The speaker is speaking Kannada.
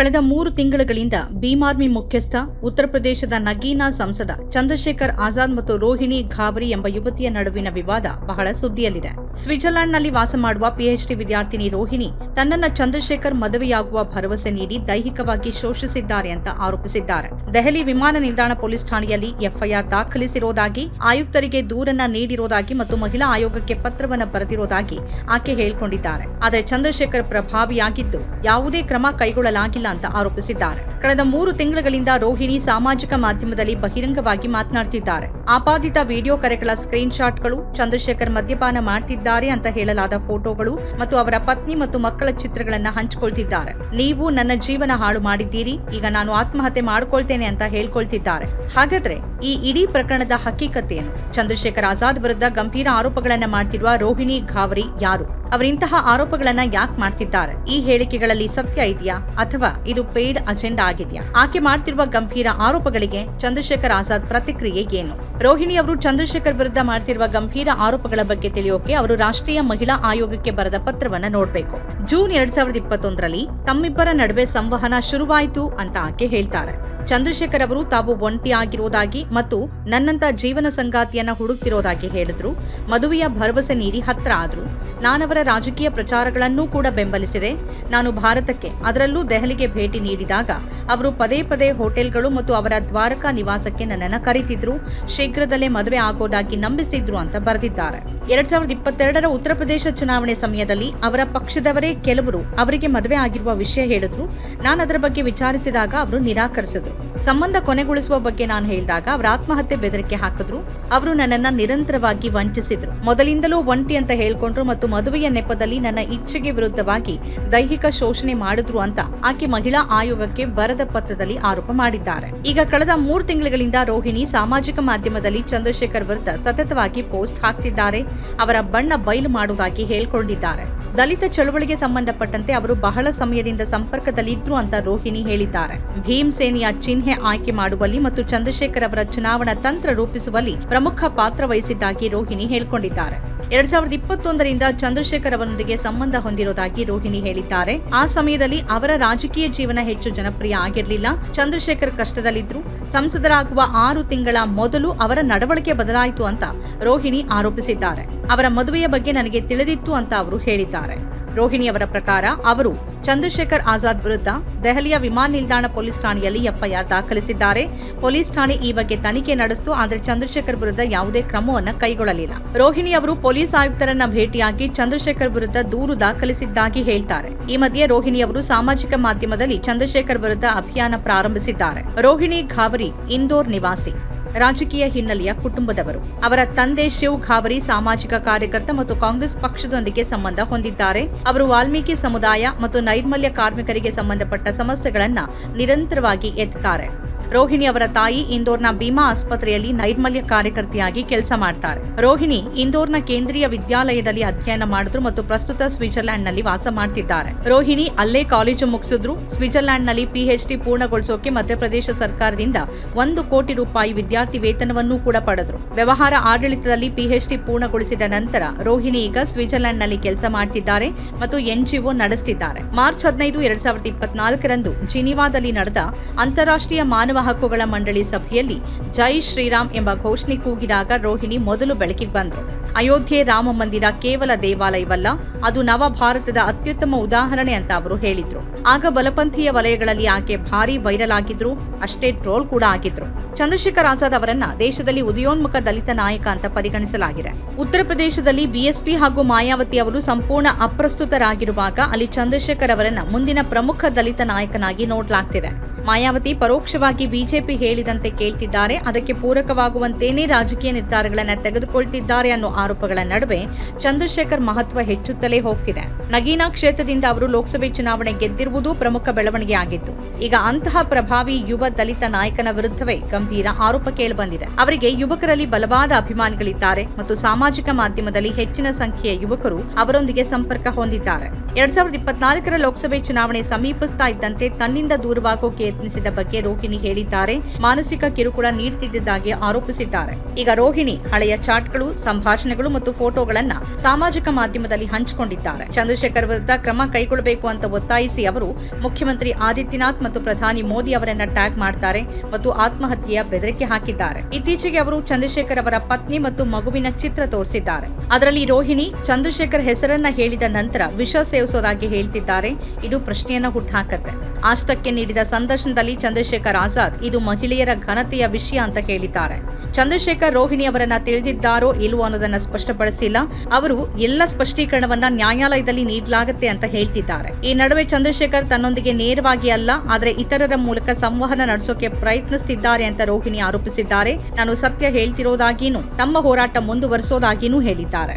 ಕಳೆದ ಮೂರು ತಿಂಗಳುಗಳಿಂದ ಭೀಮಾರ್ಮಿ ಮುಖ್ಯಸ್ಥ, ಉತ್ತರ ಪ್ರದೇಶದ ನಗೀನಾ ಸಂಸದ ಚಂದ್ರಶೇಖರ್ ಆಜಾದ್ ಮತ್ತು ರೋಹಿಣಿ ಘಾವರಿ ಎಂಬ ಯುವತಿಯ ನಡುವಿನ ವಿವಾದ ಬಹಳ ಸುದ್ದಿಯಲ್ಲಿದೆ. ಸ್ವಿಟ್ಜರ್ಲೆಂಡ್ನಲ್ಲಿ ವಾಸ ಮಾಡುವ ಪಿಎಚ್ಡಿ ವಿದ್ಯಾರ್ಥಿನಿ ರೋಹಿಣಿ, ತನ್ನನ್ನ ಚಂದ್ರಶೇಖರ್ ಮದುವೆಯಾಗುವ ಭರವಸೆ ನೀಡಿ ದೈಹಿಕವಾಗಿ ಶೋಷಿಸಿದ್ದಾರೆ ಅಂತ ಆರೋಪಿಸಿದ್ದಾರೆ. ದೆಹಲಿ ವಿಮಾನ ನಿಲ್ದಾಣ ಪೊಲೀಸ್ ಠಾಣೆಯಲ್ಲಿ ಎಫ್ಐಆರ್ ದಾಖಲಿಸಿರುವುದಾಗಿ ಆಯುಕ್ತರಿಗೆ ದೂರನ್ನ ನೀಡಿರುವುದಾಗಿ ಮತ್ತು ಮಹಿಳಾ ಆಯೋಗಕ್ಕೆ ಪತ್ರವನ್ನು ಬರೆದಿರುವುದಾಗಿ ಆಕೆ ಹೇಳಿಕೊಂಡಿದ್ದಾರೆ. ಆದರೆ ಚಂದ್ರಶೇಖರ್ ಪ್ರಭಾವಿಯಾಗಿದ್ದು, ಯಾವುದೇ ಕ್ರಮ ಕೈಗೊಳ್ಳಲಾಗಿಲ್ಲ ಅಂತ ಆರೋಪಿಸಿದ್ದಾರೆ. ಕಳೆದ ಮೂರು ತಿಂಗಳುಗಳಿಂದ ರೋಹಿಣಿ ಸಾಮಾಜಿಕ ಮಾಧ್ಯಮದಲ್ಲಿ ಬಹಿರಂಗವಾಗಿ ಮಾತನಾಡ್ತಿದ್ದಾರೆ. ಆಪಾದಿತ ವಿಡಿಯೋ ಕರೆಗಳ ಸ್ಕ್ರೀನ್ ಶಾಟ್ಗಳು ಚಂದ್ರಶೇಖರ್ ಮದ್ಯಪಾನ ಮಾಡ್ತಿದ್ದಾರೆ ಅಂತ ಹೇಳಲಾದ ಫೋಟೋಗಳು ಮತ್ತು ಅವರ ಪತ್ನಿ ಮತ್ತು ಮಕ್ಕಳ ಚಿತ್ರಗಳನ್ನ ಹಂಚಿಕೊಳ್ತಿದ್ದಾರೆ. ನೀವು ನನ್ನ ಜೀವನ ಹಾಳು ಮಾಡಿದ್ದೀರಿ, ಈಗ ನಾನು ಆತ್ಮಹತ್ಯೆ ಮಾಡ್ಕೊಳ್ತೇನೆ ಅಂತ ಹೇಳ್ಕೊಳ್ತಿದ್ದಾರೆ. ಹಾಗಾದ್ರೆ ಈ ಇಡೀ ಪ್ರಕರಣದ ಹಕ್ಕಿಕತೆಯನ್ನು ಚಂದ್ರಶೇಖರ್ ಆಜಾದ್ ವಿರುದ್ಧ ಗಂಭೀರ ಆರೋಪಗಳನ್ನ ಮಾಡ್ತಿರುವ ರೋಹಿಣಿ ಘಾವರಿ ಯಾರು? ಅವರಿಂತಹ ಆರೋಪಗಳನ್ನ ಯಾಕೆ ಮಾಡ್ತಿದ್ದಾರೆ? ಈ ಹೇಳಿಕೆಗಳಲ್ಲಿ ಸತ್ಯ ಇದೆಯಾ? ಅಥವಾ ಇದು ಪೇಯ್ಡ್ ಅಜೆಂಡಾ ಆಗಿದೆಯಾ? ಆಕೆ ಮಾಡ್ತಿರುವ ಗಂಭೀರ ಆರೋಪಗಳಿಗೆ ಚಂದ್ರಶೇಖರ್ ಆಜಾದ್ ಪ್ರತಿಕ್ರಿಯೆ ಏನು? ರೋಹಿಣಿ ಅವರು ಚಂದ್ರಶೇಖರ್ ವಿರುದ್ಧ ಮಾಡ್ತಿರುವ ಗಂಭೀರ ಆರೋಪಗಳ ಬಗ್ಗೆ ತಿಳಿಯೋಕೆ ಅವರು ರಾಷ್ಟ್ರೀಯ ಮಹಿಳಾ ಆಯೋಗಕ್ಕೆ ಬರೆದ ಪತ್ರವನ್ನ ನೋಡ್ಬೇಕು. ಜೂನ್ ಎರಡ್ ಸಾವಿರದ ಇಪ್ಪತ್ತೊಂದರಲ್ಲಿ ತಮ್ಮಿಬ್ಬರ ನಡುವೆ ಸಂವಹನ ಶುರುವಾಯಿತು ಅಂತ ಆಕೆ ಹೇಳ್ತಾರೆ. ಚಂದ್ರಶೇಖರ್ ಅವರು ತಾವು ಒಂಟಿ ಆಗಿರೋದಾಗಿ ಮತ್ತು ನನ್ನಂತ ಜೀವನ ಸಂಗಾತಿಯನ್ನ ಹುಡುಕ್ತಿರೋದಾಗಿ ಹೇಳಿದ್ರು. ಮದುವೆಯ ಭರವಸೆ ನೀಡಿ ಹತ್ರ ಆದ್ರು. ನಾನವರ ರಾಜಕೀಯ ಪ್ರಚಾರಗಳನ್ನೂ ಕೂಡ ಬೆಂಬಲಿಸಿದೆ. ನಾನು ಭಾರತಕ್ಕೆ, ಅದರಲ್ಲೂ ದೆಹಲಿಗೆ ಭೇಟಿ ನೀಡಿದಾಗ ಅವರು ಪದೇ ಪದೇ ಹೋಟೆಲ್ಗಳು ಮತ್ತು ಅವರ ದ್ವಾರಕಾ ನಿವಾಸಕ್ಕೆ ನನ್ನನ್ನು ಕರೀತಿದ್ರು. ಶೀಘ್ರದಲ್ಲೇ ಮದುವೆ ಆಗೋದಾಗಿ ನಂಬಿಸಿದ್ರು ಅಂತ ಬರೆದಿದ್ದಾರೆ. ಎರಡ್ ಸಾವಿರದ ಇಪ್ಪತ್ತೆರಡರ ಉತ್ತರ ಪ್ರದೇಶ ಚುನಾವಣೆ ಸಮಯದಲ್ಲಿ ಅವರ ಪಕ್ಷದವರೇ ಕೆಲವರು ಅವರಿಗೆ ಮದುವೆ ಆಗಿರುವ ವಿಷಯ ಹೇಳಿದ್ರು. ನಾನು ಅದರ ಬಗ್ಗೆ ವಿಚಾರಿಸಿದಾಗ ಅವರು ನಿರಾಕರಿಸಿದ್ರು. ಸಂಬಂಧ ಕೊನೆಗೊಳಿಸುವ ಬಗ್ಗೆ ನಾನು ಹೇಳಿದಾಗ ಅವರ ಆತ್ಮಹತ್ಯೆ ಬೆದರಿಕೆ ಹಾಕಿದ್ರು. ಅವರು ನನ್ನನ್ನ ನಿರಂತರವಾಗಿ ವಂಚಿಸಿದ್ರು. ಮೊದಲಿಂದಲೂ ಒಂಟಿ ಅಂತ ಹೇಳ್ಕೊಂಡ್ರು ಮತ್ತು ಮದುವೆಯ ನೆಪದಲ್ಲಿ ನನ್ನ ಇಚ್ಛೆಗೆ ವಿರುದ್ಧವಾಗಿ ದೈಹಿಕ ಶೋಷಣೆ ಮಾಡಿದ್ರು ಅಂತ ಆಕೆ ಮಹಿಳಾ ಆಯೋಗಕ್ಕೆ ಬರದ ಪತ್ರದಲ್ಲಿ ಆರೋಪ ಮಾಡಿದ್ದಾರೆ. ಈಗ ಕಳೆದ ಮೂರು ತಿಂಗಳುಗಳಿಂದ ರೋಹಿಣಿ ಸಾಮಾಜಿಕ ಮಾಧ್ಯಮದಲ್ಲಿ ಚಂದ್ರಶೇಖರ್ ವಿರುದ್ಧ ಸತತವಾಗಿ ಪೋಸ್ಟ್ ಹಾಕ್ತಿದ್ದಾರೆ. ಅವರ ಬಣ್ಣ ಬಯಲು ಮಾಡುವುದಾಗಿ ಹೇಳ್ಕೊಂಡಿದ್ದಾರೆ. ದಲಿತ ಚಳುವಳಿಗೆ ಸಂಬಂಧಪಟ್ಟಂತೆ ಅವರು ಬಹಳ ಸಮಯದಿಂದ ಸಂಪರ್ಕದಲ್ಲಿದ್ರು ಅಂತ ರೋಹಿಣಿ ಹೇಳಿದ್ದಾರೆ. ಭೀಮ್ ಸೇನೆಯ ಚಿಹ್ನೆ ಆಯ್ಕೆ ಮಾಡುವಲ್ಲಿ ಮತ್ತು ಚಂದ್ರಶೇಖರ್ ಅವರ ಚುನಾವಣಾ ತಂತ್ರ ರೂಪಿಸುವಲ್ಲಿ ಪ್ರಮುಖ ಪಾತ್ರ ವಹಿಸಿದ್ದಾಗಿ ರೋಹಿಣಿ ಹೇಳಿಕೊಂಡಿದ್ದಾರೆ. ಎರಡ್ ಸಾವಿರದ ಇಪ್ಪತ್ತೊಂದರಿಂದ ಚಂದ್ರಶೇಖರ್ ಅವರೊಂದಿಗೆ ಸಂಬಂಧ ಹೊಂದಿರೋದಾಗಿ ರೋಹಿಣಿ ಹೇಳಿದ್ದಾರೆ. ಆ ಸಮಯದಲ್ಲಿ ಅವರ ರಾಜಕೀಯ ಜೀವನ ಹೆಚ್ಚು ಜನಪ್ರಿಯ ಆಗಿರಲಿಲ್ಲ. ಚಂದ್ರಶೇಖರ್ ಕಷ್ಟದಲ್ಲಿದ್ರು ಸಂಸದರಾಗುವ ಆರು ತಿಂಗಳ ಮೊದಲು ಅವರ ನಡವಳಿಕೆ ಬದಲಾಯಿತು ಅಂತ ರೋಹಿಣಿ ಆರೋಪಿಸಿದ್ದಾರೆ. ಅವರ ಮದುವೆಯ ಬಗ್ಗೆ ನನಗೆ ತಿಳಿದಿತ್ತು ಅಂತ ಅವರು ಹೇಳಿದ್ದಾರೆ. ರೋಹಿಣಿ ಅವರ ಪ್ರಕಾರ ಅವರು ಚಂದ್ರಶೇಖರ್ ಆಜಾದ್ ವಿರುದ್ಧ ದೆಹಲಿಯ ವಿಮಾನ ನಿಲ್ದಾಣ ಪೊಲೀಸ್ ಠಾಣೆಯಲ್ಲಿ ಎಫ್ಐಆರ್ ದಾಖಲಿಸಿದ್ದಾರೆ. ಪೊಲೀಸ್ ಠಾಣೆ ಈ ಬಗ್ಗೆ ತನಿಖೆ ನಡೆಸಿತು, ಆದರೆ ಚಂದ್ರಶೇಖರ್ ವಿರುದ್ಧ ಯಾವುದೇ ಕ್ರಮವನ್ನು ಕೈಗೊಳ್ಳಲಿಲ್ಲ. ರೋಹಿಣಿ ಅವರು ಪೊಲೀಸ್ ಆಯುಕ್ತರನ್ನ ಭೇಟಿಯಾಗಿ ಚಂದ್ರಶೇಖರ್ ವಿರುದ್ಧ ದೂರು ದಾಖಲಿಸಿದ್ದಾಗಿ ಹೇಳ್ತಾರೆ. ಈ ಮಧ್ಯೆ ರೋಹಿಣಿ ಅವರು ಸಾಮಾಜಿಕ ಮಾಧ್ಯಮದಲ್ಲಿ ಚಂದ್ರಶೇಖರ್ ವಿರುದ್ಧ ಅಭಿಯಾನ ಪ್ರಾರಂಭಿಸಿದ್ದಾರೆ. ರೋಹಿಣಿ ಘಾವರಿ ಇಂದೋರ್ ನಿವಾಸಿ. ರಾಜಕೀಯ ಹಿನ್ನೆಲೆಯ ಕುಟುಂಬದವರು. ಅವರ ತಂದೆ ಶಿವ್ ಘಾವರಿ ಸಾಮಾಜಿಕ ಕಾರ್ಯಕರ್ತ ಮತ್ತು ಕಾಂಗ್ರೆಸ್ ಪಕ್ಷದೊಂದಿಗೆ ಸಂಬಂಧ ಹೊಂದಿದ್ದಾರೆ. ಅವರು ವಾಲ್ಮೀಕಿ ಸಮುದಾಯ ಮತ್ತು ನೈರ್ಮಲ್ಯ ಕಾರ್ಮಿಕರಿಗೆ ಸಂಬಂಧಪಟ್ಟ ಸಮಸ್ಯೆಗಳನ್ನ ನಿರಂತರವಾಗಿ ಎತ್ತುತ್ತಾರೆ ರೋಹಿಣಿ ಅವರ ತಾಯಿ ಇಂದೋರ್ನ ಭೀಮಾ ಆಸ್ಪತ್ರೆಯಲ್ಲಿ ನೈರ್ಮಲ್ಯ ಕಾರ್ಯಕರ್ತೆಯಾಗಿ ಕೆಲಸ ಮಾಡ್ತಾರೆ. ರೋಹಿಣಿ ಇಂದೋರ್ನ ಕೇಂದ್ರೀಯ ವಿದ್ಯಾಲಯದಲ್ಲಿ ಅಧ್ಯಯನ ಮಾಡಿದ್ರು ಮತ್ತು ಪ್ರಸ್ತುತ ಸ್ವಿಟ್ಜರ್ಲೆಂಡ್ನಲ್ಲಿ ವಾಸ ಮಾಡ್ತಿದ್ದಾರೆ. ರೋಹಿಣಿ ಅಲ್ಲೇ ಕಾಲೇಜು ಮುಗಿಸಿದ್ರು. ಸ್ವಿಟ್ಜರ್ಲೆಂಡ್ನಲ್ಲಿ ಪಿಎಚ್ಡಿ ಪೂರ್ಣಗೊಳಿಸೋಕೆ ಮಧ್ಯಪ್ರದೇಶ ಸರ್ಕಾರದಿಂದ ಒಂದು ಕೋಟಿ ರೂಪಾಯಿ ವಿದ್ಯಾರ್ಥಿ ವೇತನವನ್ನೂ ಕೂಡ ಪಡೆದ್ರು. ವ್ಯವಹಾರ ಆಡಳಿತದಲ್ಲಿ ಪಿಎಚ್ಡಿ ಪೂರ್ಣಗೊಳಿಸಿದ ನಂತರ ರೋಹಿಣಿ ಈಗ ಸ್ವಿಟ್ಜರ್ಲೆಂಡ್ನಲ್ಲಿ ಕೆಲಸ ಮಾಡ್ತಿದ್ದಾರೆ ಮತ್ತು ಎನ್ಜಿಒ ನಡೆಸ್ತಿದ್ದಾರೆ. ಮಾರ್ಚ್ ಹದಿನೈದು, ಎರಡ್ ಸಾವಿರದ ಇಪ್ಪತ್ನಾಲ್ಕರಂದು ಜಿನಿವಾದಲ್ಲಿ ನಡೆದ ಅಂತಾರಾಷ್ಟ್ರೀಯ ಮಾನವ ಹಕ್ಕುಗಳ ಮಂಡಳಿ ಸಭೆಯಲ್ಲಿ ಜೈ ಶ್ರೀರಾಮ್ ಎಂಬ ಘೋಷಣೆ ಕೂಗಿದಾಗ ರೋಹಿಣಿ ಮೊದಲು ಬೆಳಕಿಗೆ ಬಂದರು. ಅಯೋಧ್ಯೆ ರಾಮ ಮಂದಿರ ಕೇವಲ ದೇವಾಲಯವಲ್ಲ, ಅದು ನವ ಭಾರತದ ಅತ್ಯುತ್ತಮ ಉದಾಹರಣೆ ಅಂತ ಅವರು ಹೇಳಿದ್ರು. ಆಗ ಬಲಪಂಥೀಯ ವಲಯಗಳಲ್ಲಿ ಆಕೆ ಭಾರಿ ವೈರಲ್ ಆಗಿದ್ರು, ಅಷ್ಟೇ ಟ್ರೋಲ್ ಕೂಡ ಆಗಿದ್ರು. ಚಂದ್ರಶೇಖರ್ ಆಜಾದ್ ಅವರನ್ನ ದೇಶದಲ್ಲಿ ಉದಯೋನ್ಮುಖ ದಲಿತ ನಾಯಕ ಅಂತ ಪರಿಗಣಿಸಲಾಗಿದೆ. ಉತ್ತರ ಪ್ರದೇಶದಲ್ಲಿ ಬಿಎಸ್ಪಿ ಹಾಗೂ ಮಾಯಾವತಿ ಅವರು ಸಂಪೂರ್ಣ ಅಪ್ರಸ್ತುತರಾಗಿರುವಾಗ ಅಲ್ಲಿ ಚಂದ್ರಶೇಖರ್ ಅವರನ್ನ ಮುಂದಿನ ಪ್ರಮುಖ ದಲಿತ ನಾಯಕನಾಗಿ ನೋಡ್ಲಾಗ್ತಿದೆ. ಮಾಯಾವತಿ ಪರೋಕ್ಷವಾಗಿ ಬಿಜೆಪಿ ಹೇಳಿದಂತೆ ಕೇಳ್ತಿದ್ದಾರೆ. ಅದಕ್ಕೆ ಪೂರಕವಾಗುವಂತೇನೇ ರಾಜಕೀಯ ನಿರ್ಧಾರಗಳನ್ನು ತೆಗೆದುಕೊಳ್ತಿದ್ದಾರೆ ಅನ್ನೋ ಆರೋಪಗಳ ನಡುವೆ ಚಂದ್ರಶೇಖರ್ ಮಹತ್ವ ಹೆಚ್ಚುತ್ತಲೇ ಹೋಗ್ತಿದೆ. ನಗೀನಾ ಕ್ಷೇತ್ರದಿಂದ ಅವರು ಲೋಕಸಭೆ ಚುನಾವಣೆ ಗೆದ್ದಿರುವುದು ಪ್ರಮುಖ ಬೆಳವಣಿಗೆಯಾಗಿತ್ತು ಈಗ ಅಂತಹ ಪ್ರಭಾವಿ ಯುವ ದಲಿತ ನಾಯಕನ ವಿರುದ್ಧವೇ ಗಂಭೀರ ಆರೋಪ ಕೇಳಿಬಂದಿದೆ. ಅವರಿಗೆ ಯುವಕರಲ್ಲಿ ಬಲವಾದ ಅಭಿಮಾನಿಗಳಿದ್ದಾರೆ ಮತ್ತು ಸಾಮಾಜಿಕ ಮಾಧ್ಯಮದಲ್ಲಿ ಹೆಚ್ಚಿನ ಸಂಖ್ಯೆಯ ಯುವಕರು ಅವರೊಂದಿಗೆ ಸಂಪರ್ಕ ಹೊಂದಿದ್ದಾರೆ. ಎರಡ್ ಸಾವಿರದ ಇಪ್ಪತ್ನಾಲ್ಕರ ಲೋಕಸಭೆ ಚುನಾವಣೆ ಸಮೀಪಿಸ್ತಾ ಇದ್ದಂತೆ ತನ್ನಿಂದ ದೂರವಾಗೋಕೆ ಯತ್ನಿಸಿದ ಬಗ್ಗೆ ರೋಹಿಣಿ ಹೇಳಿದ್ದಾರೆ. ಮಾನಸಿಕ ಕಿರುಕುಳ ನೀಡುತ್ತಿದ್ದುದಾಗಿ ಆರೋಪಿಸಿದ್ದಾರೆ. ಈಗ ರೋಹಿಣಿ ಹಳೆಯ ಚಾಟ್ಗಳು, ಸಂಭಾಷಣೆಗಳು ಮತ್ತು ಫೋಟೋಗಳನ್ನ ಸಾಮಾಜಿಕ ಮಾಧ್ಯಮದಲ್ಲಿ ಹಂಚಿಕೊಂಡಿದ್ದಾರೆ. ಚಂದ್ರಶೇಖರ್ ವಿರುದ್ಧ ಕ್ರಮ ಕೈಗೊಳ್ಳಬೇಕು ಅಂತ ಒತ್ತಾಯಿಸಿ ಅವರು ಮುಖ್ಯಮಂತ್ರಿ ಆದಿತ್ಯನಾಥ್ ಮತ್ತು ಪ್ರಧಾನಿ ಮೋದಿ ಅವರನ್ನ ಟ್ಯಾಗ್ ಮಾಡ್ತಾರೆ ಮತ್ತು ಆತ್ಮಹತ್ಯೆಯ ಬೆದರಿಕೆ ಹಾಕಿದ್ದಾರೆ. ಇತ್ತೀಚೆಗೆ ಅವರು ಚಂದ್ರಶೇಖರ್ ಅವರ ಪತ್ನಿ ಮತ್ತು ಮಗುವಿನ ಚಿತ್ರ ತೋರಿಸಿದ್ದಾರೆ. ಅದರಲ್ಲಿ ರೋಹಿಣಿ, ಚಂದ್ರಶೇಖರ್ ಹೆಸರನ್ನ ಹೇಳಿದ ನಂತರ ವಿಷ ಸೇವಿಸೋದಾಗಿ ಹೇಳ್ತಿದ್ದಾರೆ. ಇದು ಪ್ರಶ್ನೆಯನ್ನ ಹುಟ್ಟುಹಾಕತ್ತೆ ಆಸ್ತಕ್ಕೆ ನೀಡಿದ ಸಂದರ್ಶನದಲ್ಲಿ ಚಂದ್ರಶೇಖರ್ ಆಜಾದ್, ಇದು ಮಹಿಳೆಯರ ಘನತೆಯ ವಿಷಯ ಅಂತ ಹೇಳಿದ್ದಾರೆ ಚಂದ್ರಶೇಖರ್ ರೋಹಿಣಿ ಅವರನ್ನ ತಿಳಿದಿದ್ದಾರೋ ಇಲ್ವೋ ಅನ್ನೋದನ್ನ ಸ್ಪಷ್ಟಪಡಿಸಿಲ್ಲ. ಅವರು ಎಲ್ಲ ಸ್ಪಷ್ಟೀಕರಣವನ್ನ ನ್ಯಾಯಾಲಯದಲ್ಲಿ ನೀಡಲಾಗುತ್ತೆ ಅಂತ ಹೇಳ್ತಿದ್ದಾರೆ. ಈ ನಡುವೆ ಚಂದ್ರಶೇಖರ್ ತನ್ನೊಂದಿಗೆ ನೇರವಾಗಿ ಅಲ್ಲ, ಆದರೆ ಇತರರ ಮೂಲಕ ಸಂವಹನ ನಡೆಸೋಕೆ ಪ್ರಯತ್ನಿಸುತ್ತಿದ್ದಾರೆ ಅಂತ ರೋಹಿಣಿ ಆರೋಪಿಸಿದ್ದಾರೆ. ನಾನು ಸತ್ಯ ಹೇಳ್ತಿರೋದಾಗಿನೂ, ತಮ್ಮ ಹೋರಾಟ ಮುಂದುವರಿಸೋದಾಗಿನೂ ಹೇಳಿದ್ದಾರೆ.